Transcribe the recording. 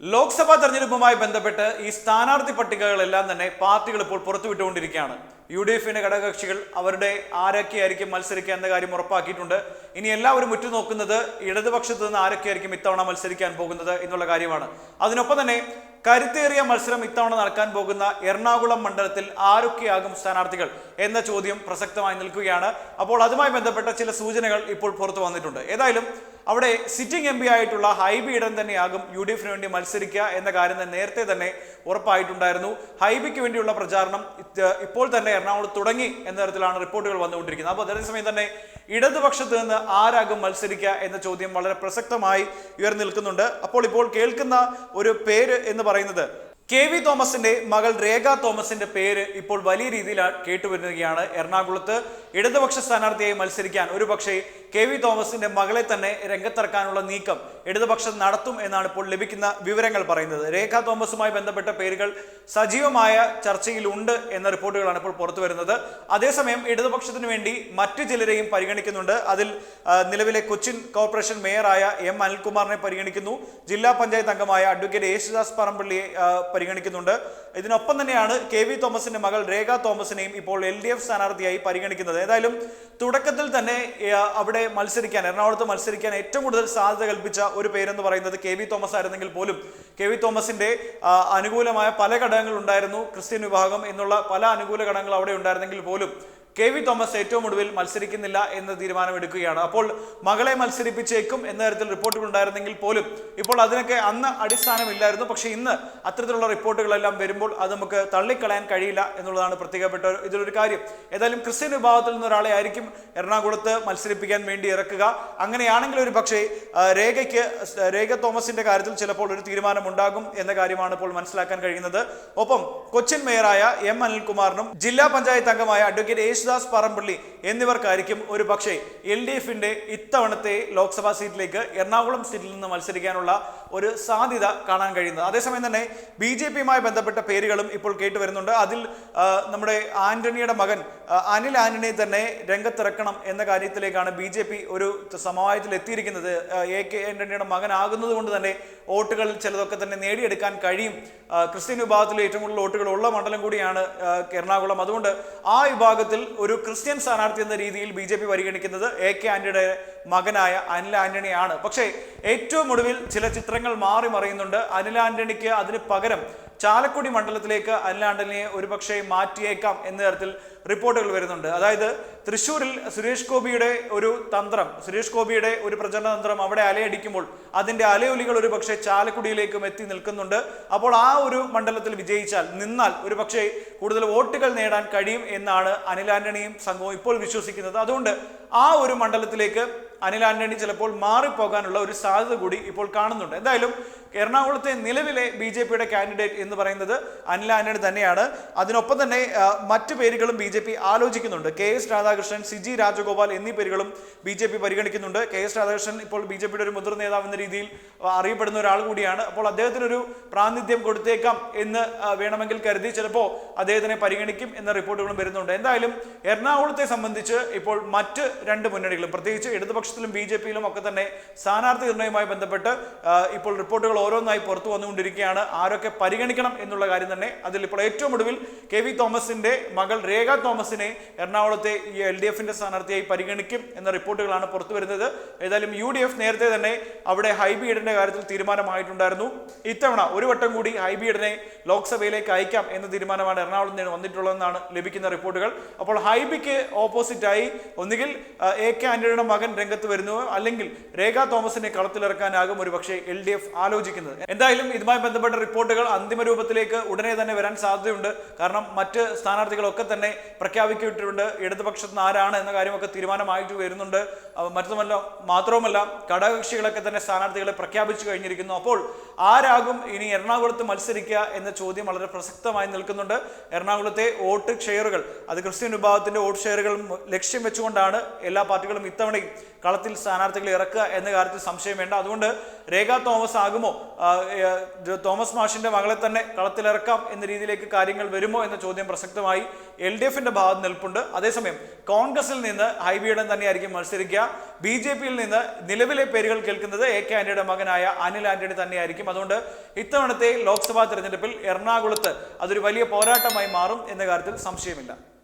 ലോക്സഭാ തെരഞ്ഞെടുപ്പുമായി ബന്ധപ്പെട്ട് ഈ സ്ഥാനാർത്ഥി പട്ടികകളെല്ലാം തന്നെ പാർട്ടികൾ ഇപ്പോൾ പുറത്തുവിട്ടുകൊണ്ടിരിക്കുകയാണ്. യു ഡി എഫിന്റെ ഘടകകക്ഷികൾ അവരുടെ ആരൊക്കെയായിരിക്കും മത്സരിക്കുക എന്ന കാര്യം ഉറപ്പാക്കിയിട്ടുണ്ട്. ഇനി എല്ലാവരും ഉറ്റുനോക്കുന്നത് ഇടതുപക്ഷത്ത് നിന്ന് ആരൊക്കെയായിരിക്കും ഇത്തവണ മത്സരിക്കാൻ പോകുന്നത് എന്നുള്ള കാര്യമാണ്. അതിനൊപ്പം തന്നെ കരുത്തേറിയ മത്സരം ഇത്തവണ നടക്കാൻ പോകുന്ന എറണാകുളം മണ്ഡലത്തിൽ ആരൊക്കെയാകും സ്ഥാനാർത്ഥികൾ എന്ന ചോദ്യം പ്രസക്തമായി നിൽക്കുകയാണ്. അപ്പോൾ അതുമായി ബന്ധപ്പെട്ട ചില സൂചനകൾ ഇപ്പോൾ പുറത്തു വന്നിട്ടുണ്ട്. ഏതായാലും അവിടെ സിറ്റിംഗ് എം പി ആയിട്ടുള്ള ഹൈബി ഇടം തന്നെയാകും യു ഡി എഫിന് വേണ്ടി മത്സരിക്കുക എന്ന കാര്യം നേരത്തെ തന്നെ ഉറപ്പായിട്ടുണ്ടായിരുന്നു. ഹൈബിക്ക് വേണ്ടിയുള്ള പ്രചാരണം ഇപ്പോൾ തന്നെ എറണാകുളത്ത് തുടങ്ങി എന്ന തരത്തിലാണ് റിപ്പോർട്ടുകൾ വന്നുകൊണ്ടിരിക്കുന്നത്. അപ്പോൾ അതേസമയം തന്നെ ഇടതുപക്ഷത്ത് നിന്ന് ആരാകും മത്സരിക്കുക എന്ന ചോദ്യം വളരെ പ്രസക്തമായി ഉയർന്നു നിൽക്കുന്നുണ്ട്. അപ്പോൾ ഇപ്പോൾ കേൾക്കുന്ന ഒരു പേര് എന്ന് പറയുന്നത് പറയുന്നത്. കെ വി തോമസിന്റെ മകൾ രേഖ തോമസിന്റെ പേര് ഇപ്പോൾ വലിയ രീതിയിൽ കേട്ടുവരുകയാണ് എറണാകുളത്ത്. ഇടതുപക്ഷ സ്ഥാനാർത്ഥിയായി മത്സരിക്കാൻ ഒരു പക്ഷേ കെ വി തോമസിന്റെ മകളെ തന്നെ രംഗത്തിറക്കാനുള്ള നീക്കം ഇടതുപക്ഷം നടത്തും എന്നാണ് ഇപ്പോൾ ലഭിക്കുന്ന വിവരങ്ങൾ പറയുന്നത്. രേഖ തോമസുമായി ബന്ധപ്പെട്ട പേരുകൾ സജീവമായ ചർച്ചയിലുണ്ട് എന്ന റിപ്പോർട്ടുകളാണ് ഇപ്പോൾ പുറത്തു വരുന്നത്. അതേസമയം ഇടതുപക്ഷത്തിന് വേണ്ടി മറ്റു ചിലരെയും പരിഗണിക്കുന്നുണ്ട്. അതിൽ നിലവിലെ കൊച്ചിൻ കോർപ്പറേഷൻ മേയറായ എം അനിൽകുമാറിനെ പരിഗണിക്കുന്നു. ജില്ലാ പഞ്ചായത്ത് അംഗമായ അഡ്വക്കേറ്റ് യേശുദാസ് പറമ്പള്ളിയെ പരിഗണിക്കുന്നുണ്ട്. ഇതിനൊപ്പം തന്നെയാണ് കെ വി തോമസിന്റെ മകൾ രേഖ തോമസിനെയും ഇപ്പോൾ എൽ ഡി എഫ് സ്ഥാനാർത്ഥിയായി പരിഗണിക്കുന്നത്. ഏതായാലും തുടക്കത്തിൽ തന്നെ അവിടെ മത്സരിക്കാൻ എറണാകുളത്ത് മത്സരിക്കാൻ ഏറ്റവും കൂടുതൽ സാധ്യത കൽപ്പിച്ച ഒരു പേരെന്ന് പറയുന്നത് കെ വി തോമസ് ആയിരുന്നെങ്കിൽ പോലും കെ വി തോമസിന്റെ അനുകൂലമായ പല ഘടകങ്ങൾ ഉണ്ടായിരുന്നു. ക്രിസ്ത്യൻ വിഭാഗം എന്നുള്ള പല അനുകൂല ഘടകങ്ങൾ അവിടെ ഉണ്ടായിരുന്നെങ്കിൽ പോലും കെ വി തോമസ് ഏറ്റവും ഒടുവിൽ മത്സരിക്കുന്നില്ല എന്ന തീരുമാനമെടുക്കുകയാണ്. അപ്പോൾ മകളെ മത്സരിപ്പിച്ചേക്കും എന്ന തരത്തിൽ റിപ്പോർട്ടുകൾ ഉണ്ടായിരുന്നെങ്കിൽ പോലും ഇപ്പോൾ അതിനൊക്കെ അന്ന് അടിസ്ഥാനമില്ലായിരുന്നു. പക്ഷേ ഇന്ന് അത്തരത്തിലുള്ള റിപ്പോർട്ടുകളെല്ലാം വരുമ്പോൾ അത് നമുക്ക് തള്ളിക്കളയാൻ കഴിയില്ല എന്നുള്ളതാണ് പ്രത്യേകപ്പെട്ട ഇതിലൊരു കാര്യം. ഏതായാലും ക്രിസ്ത്യൻ വിഭാഗത്തിൽ നിന്ന് ഒരാളെ ആയിരിക്കും എറണാകുളത്ത് മത്സരിപ്പിക്കാൻ വേണ്ടി ഇറക്കുക. അങ്ങനെയാണെങ്കിൽ ഒരു പക്ഷേ രേഖയ്ക്ക് രേഖ തോമസിന്റെ കാര്യത്തിൽ ചിലപ്പോൾ ഒരു തീരുമാനം ഉണ്ടാകും എന്ന കാര്യമാണ് ഇപ്പോൾ മനസ്സിലാക്കാൻ കഴിയുന്നത്. ഒപ്പം കൊച്ചിൻ മേയറായ എം അനിൽകുമാറിനും ജില്ലാ പഞ്ചായത്ത് അംഗമായ അഡ്വക്കേറ്റ് യേശുദാസ് പറമ്പള്ളി എന്നിവർക്കായിരിക്കും ഒരു പക്ഷേ എൽ ഡി എഫിന്റെ ഇത്തവണത്തെ ലോക്സഭാ സീറ്റിലേക്ക് എറണാകുളം സീറ്റിൽ നിന്ന് മത്സരിക്കാനുള്ള ഒരു സാധ്യത കാണാൻ കഴിയുന്നത്. അതേസമയം തന്നെ ബി ജെ പിയുമായി ബന്ധപ്പെട്ട പേരുകളും ഇപ്പോൾ കേട്ടു വരുന്നുണ്ട്. അതിൽ നമ്മുടെ ആന്റണിയുടെ മകൻ അനിൽ ആന്റണിയെ തന്നെ രംഗത്തിറക്കണം എന്ന കാര്യത്തിലേക്കാണ് ബി ജെ പി ഒരു സമവായത്തിൽ എത്തിയിരിക്കുന്നത്. എ കെ ആന്റണിയുടെ മകനാകുന്നത് കൊണ്ട് തന്നെ വോട്ടുകൾ ചിലതൊക്കെ തന്നെ നേടിയെടുക്കാൻ കഴിയും. ക്രിസ്ത്യൻ വിഭാഗത്തിൽ ഏറ്റവും കൂടുതൽ വോട്ടുകൾ ഉള്ള മണ്ഡലം കൂടിയാണ് എറണാകുളം. അതുകൊണ്ട് ആ വിഭാഗത്തിൽ ഒരു ക്രിസ്ത്യൻ സ്ഥാനാർത്ഥി എന്ന രീതിയിൽ ബി ജെ പി പരിഗണിക്കുന്നത് എ കെ ആന്റണിയുടെ മകനായ അനിൽ ആന്റണിയാണ്. പക്ഷേ ഏറ്റവും ഒടുവിൽ ചില ചിത്രങ്ങൾ മാറി മറിയുന്നുണ്ട്. അനിൽ ആന്റണിക്ക് അതിന് പകരം ചാലക്കുടി മണ്ഡലത്തിലേക്ക് ആന്റണിയെ ഒരുപക്ഷെ മാറ്റിയേക്കാം എന്ന തരത്തിൽ റിപ്പോർട്ടുകൾ വരുന്നുണ്ട്. അതായത് തൃശ്ശൂരിൽ സുരേഷ് ഗോപിയുടെ ഒരു തന്ത്രം സുരേഷ് ഗോപിയുടെ ഒരു പ്രചരണ തന്ത്രം അവിടെ അലയടിക്കുമ്പോൾ അതിന്റെ അലയൊലികൾ ഒരു പക്ഷേ ചാലക്കുടിയിലേക്കും എത്തി നിൽക്കുന്നുണ്ട്. അപ്പോൾ ആ ഒരു മണ്ഡലത്തിൽ വിജയിച്ചാൽ നിന്നാൽ ഒരു പക്ഷേ കൂടുതൽ വോട്ടുകൾ നേടാൻ കഴിയും എന്നാണ് അനിൽ സംഘവും ഇപ്പോൾ വിശ്വസിക്കുന്നത്. അതുകൊണ്ട് ആ ഒരു മണ്ഡലത്തിലേക്ക് അനിൽ ആന്റണി ചിലപ്പോൾ മാറിപ്പോകാനുള്ള ഒരു സാധ്യത കൂടി ഇപ്പോൾ കാണുന്നുണ്ട്. എന്തായാലും എറണാകുളത്തെ നിലവിലെ ബി ജെ പിയുടെ കാൻഡിഡേറ്റ് എന്ന് പറയുന്നത് അനിൽ ആന്റണി തന്നെയാണ്. അതിനൊപ്പം തന്നെ മറ്റു പേരുകളും ബി ജെ പി ആലോചിക്കുന്നുണ്ട്. കെ എസ് രാധാകൃഷ്ണൻ സിജി രാജഗോപാൽ എന്നീ പേരുകളും ബി ജെ പി പരിഗണിക്കുന്നുണ്ട്. കെ എസ് രാധാകൃഷ്ണൻ ഇപ്പോൾ ബി ജെ പിയുടെ ഒരു മുതിർന്ന നേതാവ് എന്ന രീതിയിൽ അറിയപ്പെടുന്ന ഒരാൾ കൂടിയാണ്. അപ്പോൾ അദ്ദേഹത്തിനൊരു പ്രാതിനിധ്യം കൊടുത്തേക്കാം എന്ന് വേണമെങ്കിൽ കരുതി ചിലപ്പോൾ അദ്ദേഹത്തിനെ പരിഗണിക്കും എന്ന റിപ്പോർട്ടുകളും വരുന്നുണ്ട്. എന്തായാലും എറണാകുളത്തെ സംബന്ധിച്ച് ഇപ്പോൾ മറ്റ് രണ്ട് മുന്നണികളും പ്രത്യേകിച്ച് ഇടതുപക്ഷത്തിലും ബി ജെ പിയിലും ഒക്കെ തന്നെ സ്ഥാനാർത്ഥി നിർണയവുമായി ബന്ധപ്പെട്ട് ഇപ്പോൾ റിപ്പോർട്ടുകൾ ഓരോന്നായി പുറത്തു വന്നുകൊണ്ടിരിക്കുകയാണ്. ആരൊക്കെ പരിഗണിക്കണം എന്നുള്ള കാര്യം തന്നെ അതിൽ ഇപ്പോൾ ഏറ്റവും ഒടുവിൽ കെ വി തോമസിന്റെ മകൾ രേഖ തോമസിനെ എറണാകുളത്തെ ഈ എൽ ഡി എഫിന്റെ സ്ഥാനാർത്ഥിയായി പരിഗണിക്കും എന്ന റിപ്പോർട്ടുകളാണ് പുറത്തു വരുന്നത്. ഏതായാലും യു ഡി എഫ് നേരത്തെ തന്നെ അവിടെ ഹൈബീഡിന്റെ കാര്യത്തിൽ തീരുമാനമായിട്ടുണ്ടായിരുന്നു. ഇത്തവണ ഒരു വട്ടം കൂടി ഹൈബീഡിനെ ലോക്സഭയിലേക്ക് അയക്കാം എന്ന തീരുമാനമാണ് എറണാകുളത്ത് നിന്ന് വന്നിട്ടുള്ളതെന്നാണ് ലഭിക്കുന്ന റിപ്പോർട്ടുകൾ. അപ്പോൾ ഹൈബിക്ക് ഓപ്പോസിറ്റായി ഒന്നുകിൽ എ കെ ആന്റണിയുടെ മകൻ രംഗത്ത് വരുന്നു. അല്ലെങ്കിൽ രേഖ തോമസിനെ കളത്തിലിറക്കാനാകും ഒരു പക്ഷേ എൽ ഡി എഫ് ആലോചിക്കുന്നത്. എന്തായാലും ഇതുമായി ബന്ധപ്പെട്ട റിപ്പോർട്ടുകൾ അന്തിമ രൂപത്തിലേക്ക് ഉടനെ തന്നെ വരാൻ സാധ്യതയുണ്ട്. കാരണം മറ്റ് സ്ഥാനാർത്ഥികളൊക്കെ തന്നെ പ്രഖ്യാപിക്കപ്പെട്ടിട്ടുണ്ട്. ഇടതുപക്ഷത്ത് നിന്ന് ആരാണ് എന്ന കാര്യമൊക്കെ തീരുമാനമായിട്ട് വരുന്നുണ്ട്. മറ്റുമല്ല മാത്രവുമല്ല ഘടകകക്ഷികളൊക്കെ തന്നെ സ്ഥാനാർത്ഥികളെ പ്രഖ്യാപിച്ചു കഴിഞ്ഞിരിക്കുന്നു. അപ്പോൾ ആരാകും ഇനി എറണാകുളത്ത് മത്സരിക്കുക എന്ന ചോദ്യം വളരെ പ്രസക്തമായി നിൽക്കുന്നുണ്ട്. എറണാകുളത്തെ വോട്ട് ഷെയറുകൾ അത് ക്രിസ്ത്യൻ വിഭാഗത്തിന്റെ വോട്ട് ഷെയറുകൾ ലക്ഷ്യം വെച്ചുകൊണ്ടാണ് എല്ലാ പാർട്ടികളും ഇത്തവണയും കളത്തിൽ സ്ഥാനാർത്ഥികൾ ഇറക്കുക എന്ന കാര്യത്തിൽ സംശയം വേണ്ട. അതുകൊണ്ട് രേഖ തോമസ് ആകുമോ? തോമസ് മാഷിന്റെ മകളെ തന്നെ കളത്തിലിറക്കാം എന്ന രീതിയിലേക്ക് കാര്യങ്ങൾ വരുമോ എന്ന ചോദ്യം പ്രസക്തമായി എൽ ഡി എഫിന്റെ ഭാഗത്ത് നിൽപ്പുണ്ട്. അതേസമയം കോൺഗ്രസിൽ നിന്ന് ഹൈബിയുടെ തന്നെയായിരിക്കും മത്സരിക്കുക. ബി ജെ പിയിൽ നിന്ന് നിലവിലെ പേരുകൾ കേൾക്കുന്നത് എ കെ ആന്റണിയുടെ മകനായ അനിൽ ആന്റണി തന്നെയായിരിക്കും. അതുകൊണ്ട് ഇത്തവണത്തെ ലോക്സഭാ തെരഞ്ഞെടുപ്പിൽ എറണാകുളത്ത് അതൊരു വലിയ പോരാട്ടമായി മാറും എന്ന കാര്യത്തിൽ സംശയമില്ല.